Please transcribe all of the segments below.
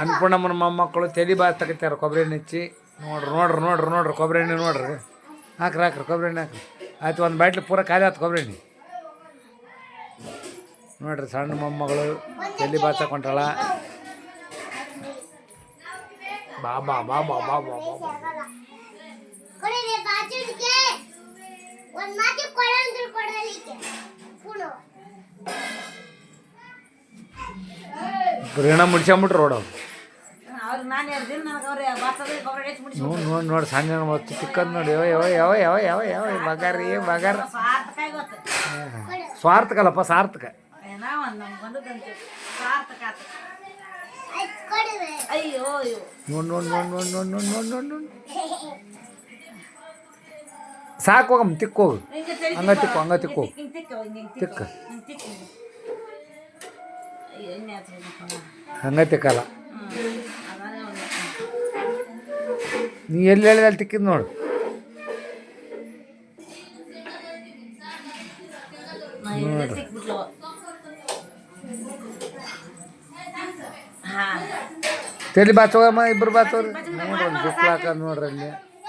ಅನ್ನಪೂರ್ಣಮ್ಮನ ಮೊಮ್ಮಕ್ಕಳು ತಲೆ ಬಾರಿಸ್ತಕತ್ಯಾರ ಕೊಬ್ಬರಿ ಎಣ್ಣೆ ಹಚ್ಚಿ. ನೋಡ್ರಿ ನೋಡ್ರಿ ನೋಡ್ರಿ ನೋಡ್ರಿ ಕೊಬ್ಬರಿ ಎಣ್ಣೆ ನೋಡ್ರಿ. ಹಾಕ್ರಿ ಹಾಕ್ರಿ ಕೊಬ್ಬರಿ ಎಣ್ಣೆ ಹಾಕ್ರಿ. ಆಯ್ತು ಒಂದು ಬಾಟ್ಲಿ ಪೂರ ಖಾಲಿ ಆಯ್ತು ಕೊಬ್ಬರಿ ಎಣ್ಣೆ. ನೋಡ್ರಿ ಸಣ್ಣ ಮೊಮ್ಮಗಳು ತಲೆ ಬಾ ಬಾ ಬಾಬಾ ಬಾಬಾ ಬಾಬಾ ಗ್ರಹಣ ಮುಡ್ಸ್ಕೊಂಬಿಟ್ರು ರೋಡ್ ನೋಡಿ ನೋಡಿ ನೋಡಿ ಸಣ್ಣ ಹೊತ್ತು ಚಿಕ್ಕದ್ ನೋಡಿ ಯಾವ ಯಾವ ಯಾವ ಯಾವ ಯಾವ ಯಾವ ಬಗಾರಿ ಬಗಾರ. ಸಾರ್ಥಕ ಗೊತ್ತು. ಸ್ವಾರ್ಥಕಲ್ಲಪ್ಪ ಸಾರ್ಥಕ ನೋಡಿ ನೋಡಿ ನೋಡಿ ನೋಡಿ ನೋಡಿ ನೋಡಿ ನೋಡಿ ನೋಡಿ ಸಾಕು ಹೋಗಮ್ಮ ತಿಕ್ಕೋಗು ಹಿಂಗೆ. ತಿಕ್ಕು ಹಂಗ ತಿಕ್ಕು. ತಿಕ್ಕ ಹಂಗ ಹಿಂಗೆ ನೀ ಎಲ್ಲಿ ಹೇಳಿದ ಅಲ್ಲಿ ತಿಕ್ಕಿದ್ ನೋಡು. ನಾ ಹಿಂಗೆ ತಿಕ್ಬಿಟ್ಲು ಹಾಂ. ತಲೆ ಬಾಚೋಗಮ್ಮ ಇಬ್ರು ಬಾಚೋರಿ ನೋಡ್ರಿ ಜುಕ್ಲು ಹಾಕೋದು ನೋಡ್ರಿ ಅಲ್ಲಿ.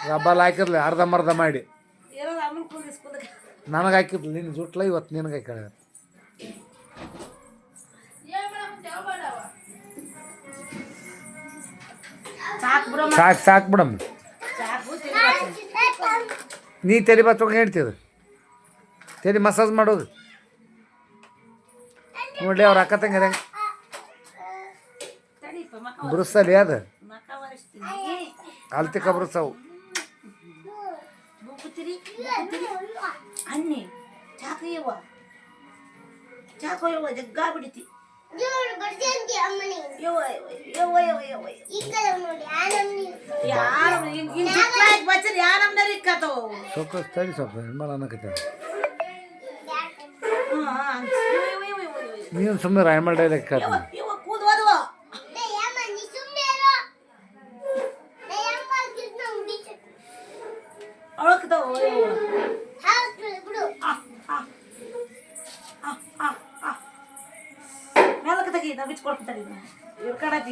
ರಬ್ಬಲ್ ಹಾಕಿರ್ಲಿ ಅರ್ಧಂಬರ್ಧ ಮಾಡಿ. ನನಗೆ ಹಾಕಿರ್ಲಿ ನಿನ್ನ ಜುಟ್ಲ ಇವತ್ತು ನಿನಗೆ ಹಾಕಿಳ ಸಾಕು ಸಾಕು ಬಿಡಮ್ಮ. ನೀ ತಲೆ ಬಾಚೋಗ ಹೇಳ್ತಿದ್ರು ತಲೆ ಮಸಾಜ್ ಮಾಡೋದು. ನೋಡಲಿ ಅವ್ರ ಅಕ್ಕ ತಂಗಿರ ಬುರುಸಲಿ ಅದು. ಅಲ್ತಿಕ ಬುರುಸವು ಅನ್ನಿ ಚಾಕು ಯವ್ವ ಚಾಕು ಯವ್ವ ಜಗ್ಗಾ ಸೊಕ್ಕ ತಡಿ ಸೊಪ್ಪ ಹೆಣ್ಮಳ ಅನ್ನಕತ್ತ ನೀನು ಸುಮ್ಮನೆ ರಾಯಮಲ್ ಡೈಲಾಗ್ ಕಾತ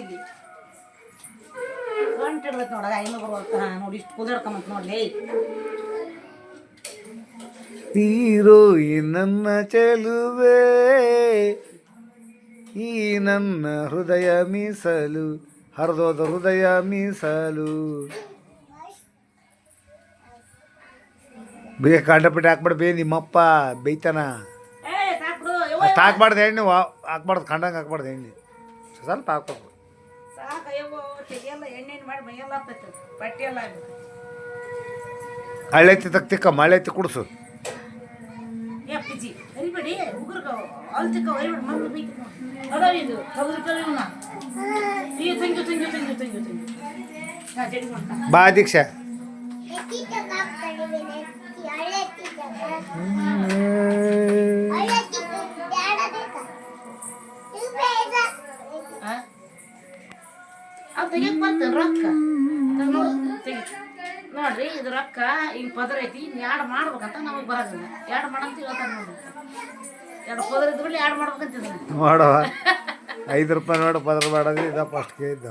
ಇರ್ಕಡತ್ತಿದ್ದಿ ಗಂಟು ಹಿಡ್ದೈತೆ ನೋಡ ಐನೂರು ಬರುವಂತ ನೋಡಿ ಇಷ್ಟು ಕುದಿರ್ಕೊಂಬಂತ ನೋಡ್ಲಿ ತೀರೋ ಈ ನನ್ನ ಚೆಲುವೆ ಈ ನನ್ನ ಹೃದಯ ಮೀಸಲು ಹರಿದೋದ ಹೃದಯ ಮೀಸಲು. ಬೇ ಕಂಡಪಿಟ್ಟು ಹಾಕ್ಬಿಡ ಬೇ ನಿಮ್ಮಪ್ಪ ಬೈತಾನ ಅಷ್ಟು ಹಾಕ್ಬಾರ್ದು ಎಣ್ಣೆ ವಾ ಹಾಕ್ಬಾರ್ದು ಕಂಡಂಗೆ ಹಾಕ್ಬಾರ್ದು ಎಣ್ಣೆ ಸ್ವಲ್ಪ ಹಾಕ್ಬೇಕು ಎಲ್ಲ ಎಣ್ಣೆನ ಮಾಡಿ ಎಲ್ಲ ತಕ್ತಿಕ್ಕ ಮಳೆತ್ತಿ ಕುಡಿಸು ಬಾ ದೀಕ್ಷಾ ಹ್ಞೂ ತೆಗಿಯಕ್ ಬರ್ತೇನೆ ರೊಕ್ಕ? ತಗ್. ನೋಡ್ರಿ ಇದು ರೊಕ್ಕ ಈಗ ಪದರ ಐತಿ ಇನ್ನು ಎರಡು ಮಾಡ್ಬೇಕಂತ ನಮಗೆ ಬರೋದಿಲ್ಲ. ಎರಡು ಮಾಡಂತ ಹೇಳ್ತಾರೆ ನೋಡ್ರಿ. ಎರಡು ಪದರ ಇದ್ರಲ್ಲಿ ಎರಡು ಮಾಡ್ಬೇಕಂತ ಐದು ರೂಪಾಯಿ ನೋಡಿ ಪದರ ಮಾಡೋದು ಇದ ಫಸ್ಟ್ ಕೇ ಇದ್ದ.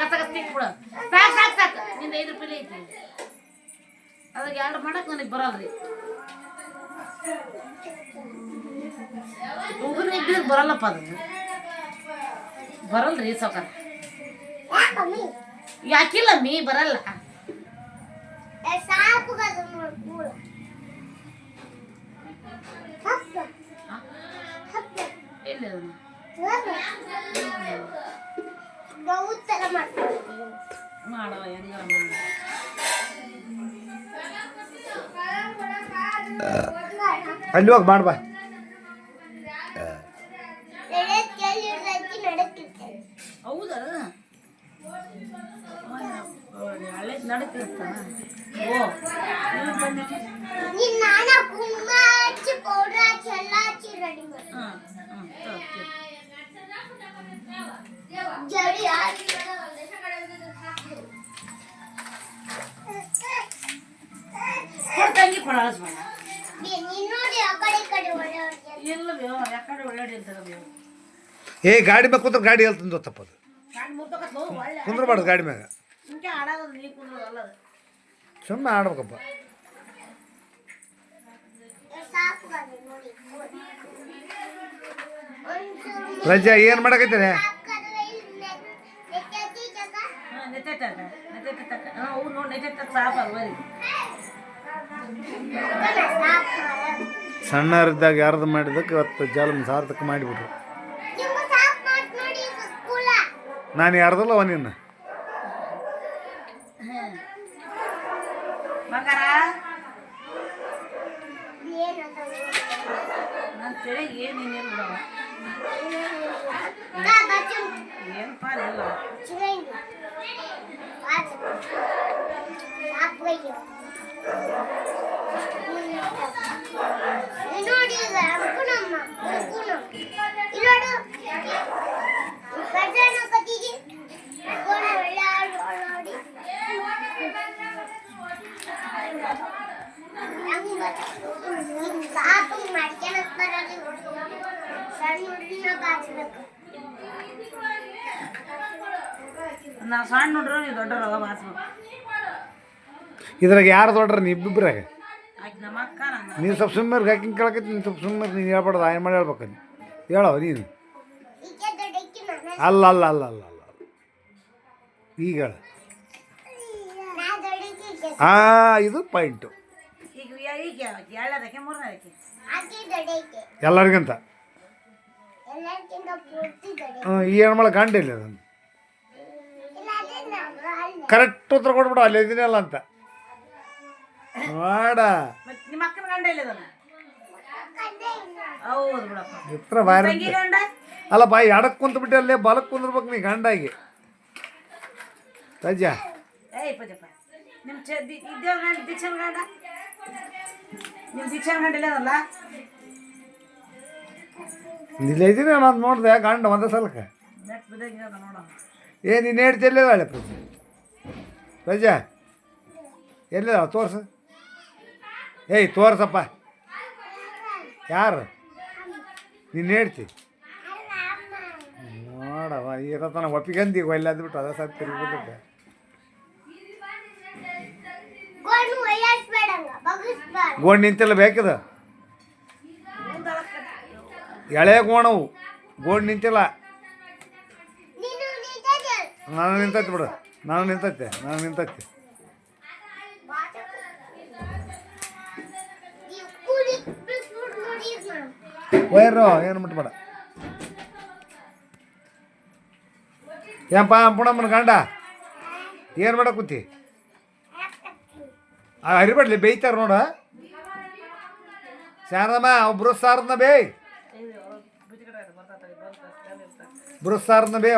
ಕಸ ಕಸ ಸಾಕು ಸಾಕು ಸಾಕು. ನಿಂದ ಐದು ರೂಪಾಯಿ ಐತಿ. ಅದಕ್ಕೆ ಎರಡು ಮಾಡಕ್ ನನಗೆ ಬರೋದ್ರಿ ಉಗುರು ಇದ್ದಿದ್ರೆ ಬರಲ್ಲಪ್ಪ ಅದು Baru dari soker, ya. Amin, ya. Akin, amin. Baralah, eh, sah, aku gak ada nomor gula. Hah, hah, hah, hah. Eh, belum, belum. Gak, udah lama. Aduh, marah. Iya, dia marah. Aduh, aku marah. ಏ ಗಾಡಿ ಮ್ಯಾಗ ಕೂತ್ರೆ ಗಾಡಿ ಹೇಳ್ತಂದು ತಪ್ಪದು ಕುಂದ್ರಬಾರ್ದು ಗಾಡಿ ಮ್ಯಾಗ. ಆಡೋದು ನೀ ಅಲ್ಲ ಅಲ್ಲದು ಸುಮ್ಮನೆ ಆಡ್ಬೇಕಪ್ಪ. ರಜಾ ಏನು ಮಾಡಕತ್ತೀರಿ? ಸಣ್ಣವರಿದ್ದಾಗ ಯಾರ್ದು ಮಾಡಿದಕ್ಕೆ ಇವತ್ತು ಜಲಮ್ ಸಾರ್ಥಕ ಮಾಡಿಬಿಟ್ರು. ನಿಮ್ಗೆ ಸಾಕು ಮಾಡಿ ನೋಡಿ ಸ್ಕೂಲ. ನಾನು ಯಾರ್ದಲ್ಲ ಅವ ನಿನ್ನ ಬಂಗಾರ ಏನಂತ ನನ್ನ ತಲೆ ಏನೇನು ಬಿಡವ ಬಾ ಬಚ್ಚು ಏನು ಪಾರ ಇಲ್ಲ ಚಿರಂಗಿ ಬಾಚು ಸಾಕು ಬೈಯೋ ನೋಡಿ ಈಗ ಅಂಕುನಮ್ಮ ಅಂಕುನ ಇಲ್ಲೋಡು ಕಜಾನ ಕತಿಗೆ ಗೋಣ ಒಳ್ಳೆ ಆಳು ನೋಡಿ ಸಾಕು ಮಾಡ್ಕೊಳಕ್ ಬರೋದು ಸಣ್ಣ ಹುಡುಗಿನ ಬಾಚ್ಬೇಕು ನಾವು ಸಣ್ಣ ನೋಡ್ರು ನೀವು ದೊಡ್ಡವ್ರು ಮಾಸ್ಬೇಕು ಇದ್ರಾಗ ಯಾರು ದೊಡ್ಡ್ರ? ನೀ ಇಬ್ಬಿಬ್ರಾಗ ಆಕೆ ನಮ್ಮ ಅಕ್ಕ ನಂಗೆ ನೀನು ಸ್ವಲ್ಪ ಸುಮ್ಮನೆ ಹಾಕಿಂಗ್ ಕೇಳಕತ್ತಿ ನೀನು ಸ್ವಲ್ಪ ಸುಮ್ಮನೆ ನೀನು ಹೇಳ್ಬಾರ್ದು ಆಯ್ ಮಾಡಿ ಹೇಳ್ಬೇಕು ನೀನು. ಹೇಳವ ನೀನು. ಅಲ್ಲ ಅಲ್ಲ ಅಲ್ಲ ಅಲ್ಲ ಅಲ್ಲ ಈಗ ಹೇಳು. ಆ ಇದು ಪಾಯಿಂಟು. ಈಗ ಈಗ ಎರಡದಕ್ಕೆ ಮೂರನೇದಕ್ಕೆ ಆಕೆ ದೊಡ್ಡಕ್ಕೆ ಎಲ್ಲರಿಗಿಂತ? ಹ್ಞೂ ಪೂರ್ತಿ ದೊಡ್ಡ ಈ ಹೆಣ್ಮಳ ಗಂಡ ಇಲ್ಲ ಅದನ್ನು. ಕರೆಕ್ಟ್ ಉತ್ತರ ಕೊಟ್ಬಿಡು ಅಲ್ಲಿ ಇದೀನಲ್ಲ ಅಂತ. ಮಾಡ ನಿಮ್ಮ ಅಕ್ಕನ ಗಂಡ ಹೌದು ಬಿಡಪ್ಪ. ಬಾರಿ ತಂಗಿ ಗಂಡ? ಅಲ್ಲ ಬಾಯಿ ಎಡಕ್ಕೆ ಕುಂತ ಬಿಟ್ಟು ಅಲ್ಲೇ ಬಲಕ್ಕೆ ಕುಂದ್ರಬೇಕು ನೀ ಗಂಡಾಗಿ. ರಜಾ ಏಯ್ ಪಜಪ್ಪ ನಿಮ್ಮ ಚ ಗಂಡ ದೀಕ್ಷನ್ ಗಂಡ? ನಿಮ್ಮ ದೀಕ್ಷನ್ ಗಂಡ ಇಲ್ಲದಲ್ಲ ಇಲ್ಲ ಇದೀನಿ ನಾನು ನೋಡಿದೆ ಗಂಡ ಒಂದೇ ಸಲಕ್ಕೆ. ನೆಟ್ ನೋಡೋಣ ಏ ನೀನು ಹೇಳ್ತಿಲ್ಲ ಪ್ರಜಾ ರಜಾ? ಎಲ್ಲಿದ ತೋರ್ಸು. ಏಯ್ ತೋರ್ಸಪ್ಪ. ಯಾರು? ನೀನು ಹೇಳ್ತಿ ನೋಡವ ಈಗ ತನ ಒಪ್ಪಿಗಂದಿ ಒಳ್ಳೆ ಅಂದ್ಬಿಟ್ಟು ಅದ ಸತ್ ತಿರುಗಿಬಿಟ್ಟೆ ಗೋಣು ನಿಂತಿಲ್ಲ ಬೇಕದ? ಎಳೆ ಗೋಣವು. ಗೋಣ್ ನಿಂತಿಲ್ಲ. ನಾನು ನಿಂತೈತಿ ಬಿಡು. ನಾನು ನಿಂತೈತೆ ನಾನು ನಿಂತೈತೆ. ವೈರು, ಏನು ಮುಟ್ಬೇಡ. ಏನಪ್ಪ ಪುಣಮ್ಮನ ಗಂಡ? ಏನು ಮಾಡ ಕೂತಿ? ಆ ಬೇಯ್ತಾರೆ ನೋಡ. ಶಾರದಮ್ಮ ಒಬ್ರು ಸಾರದ್ನ ಬೇಯ್. ಬ್ರುಸ್ ಸಾರದ್ನ ಬೇ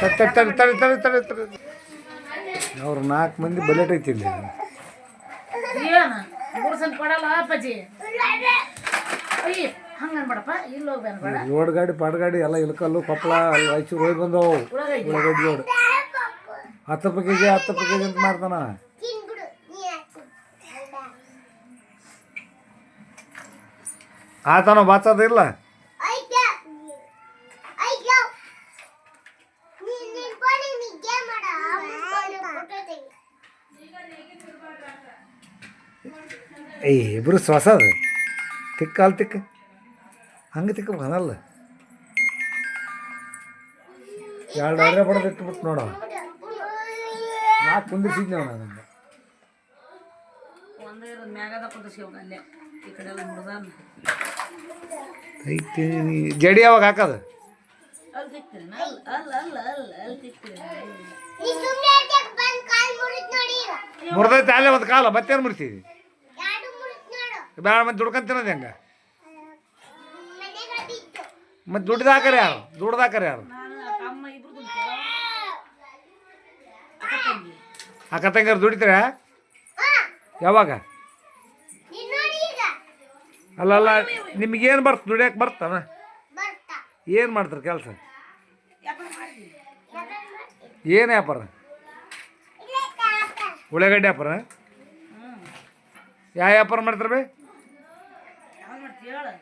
ತಡಿ ತಡಿ ತಡಿ ತಡಿ ತಡಿ ತಡಿ ಅವ್ರು ನಾಲ್ಕು ಮಂದಿ ಬಲೆಟ್ ಐತಿ ಇಲ್ಲಿ ರೋಡ್ ಗಾಡಿ ಪಾಡ್ ಗಾಡಿ ಎಲ್ಲ ಇಳ್ಕಲ್ಲು ಕೊಪ್ಪಳ ರಾಯಚೂರು ಹೋಗಿ ಬಂದವು. ಉಳ್ಳಾಗಡ್ಡಿ ಹತ್ತು ರೂಪಾಯಿ ಕೆ ಜಿ ಹತ್ತು ರೂಪಾಯಿ ಕೆ ಜಿ ಅಂತ ಮಾಡ್ತಾನ. ಆತನ ಬಾಚೋದಿಲ್ಲ ಏ ಇಬ್ಬರು ಶ್ವಾಸ ಅದು. ಹೊಸದು ತಿಕ್ಕ ಅಲ್ಲಿ ತಿಕ್ಕ. ಹಂಗೆ ತಿಕ್ಕ ಬನಲ್ಲ ಎರಡು ಅರೆ ಬಡದು ಇಟ್ಬಿಟ್ಟು ನೋಡ. ನಾ ಕುಂದಿಸಿದ್ನಿ ಅವನ ಅದನ್ನು. ಒಂದೇ ಇರೋದು ಮ್ಯಾಗದ ಕುಂದಿಸ್ಕೋಬೇಕು ಅಲ್ಲೇ ಈ ಕಡೆ ಎಲ್ಲ ಐತಿ ಜಡಿ ಯಾವಾಗ ಹಾಕೋದು? ಮುರ್ದೈತೆ ಅಲ್ಲ ಅಲ್ಲ ಅಲ್ಲ ಅಲ್ಲ ಅಲ್ಲಿ ನೀ ಸುಮ್ಮನೆ ಇರ್ತೀಯ, ಬಂದ್ ಕಾಲ್ ಮುರಿತ್ ನೋಡಿ ಈಗ? ಮುರಿದೈತೆ ಅಲ್ಲೇ ಒಂದು ಕಾಲ ಮತ್ತೇನು ಮುರಿತೀವಿ ಎರಡು ಮುರಿತ್ ನೋಡು. ಬೇಡ ಮತ್ತೆ ದುಡ್ಕೊಂಡ್ ತಿನ್ನೋದು ಹೆಂಗೆ? ಮತ್ತೆ ದುಡ್ದಾಕರ ಹಾಕರಿ ಯಾರು? ದುಡ್ದಾಕರ ಹಾಕರಿ ಯಾರು? ನಾನು ತಮ್ಮ ಇಬ್ರು ದುಡ್ಡು ಅಕ್ಕ ತಂಗಿ. ಅಕ್ಕ ತಂಗಾರು ದುಡಿತೀರ? ಯಾವಾಗ? ಅಲ್ಲ ನಿಮ್ಗೇನು ಬರ್ತ ದುಡಿಯಕ್ಕೆ ಬರ್ತಾನ? ಬರ್ತಾ. ಏನು ಮಾಡ್ತಾರೆ ಕೆಲಸ? ಏನು ವ್ಯಾಪಾರ? ಉಳ್ಳಾಗಡ್ಡೆ ವ್ಯಾಪಾರ? ಯಾವ ವ್ಯಾಪಾರ ಮಾಡ್ತಾರೆ ಬೇ? ಹೇಳು.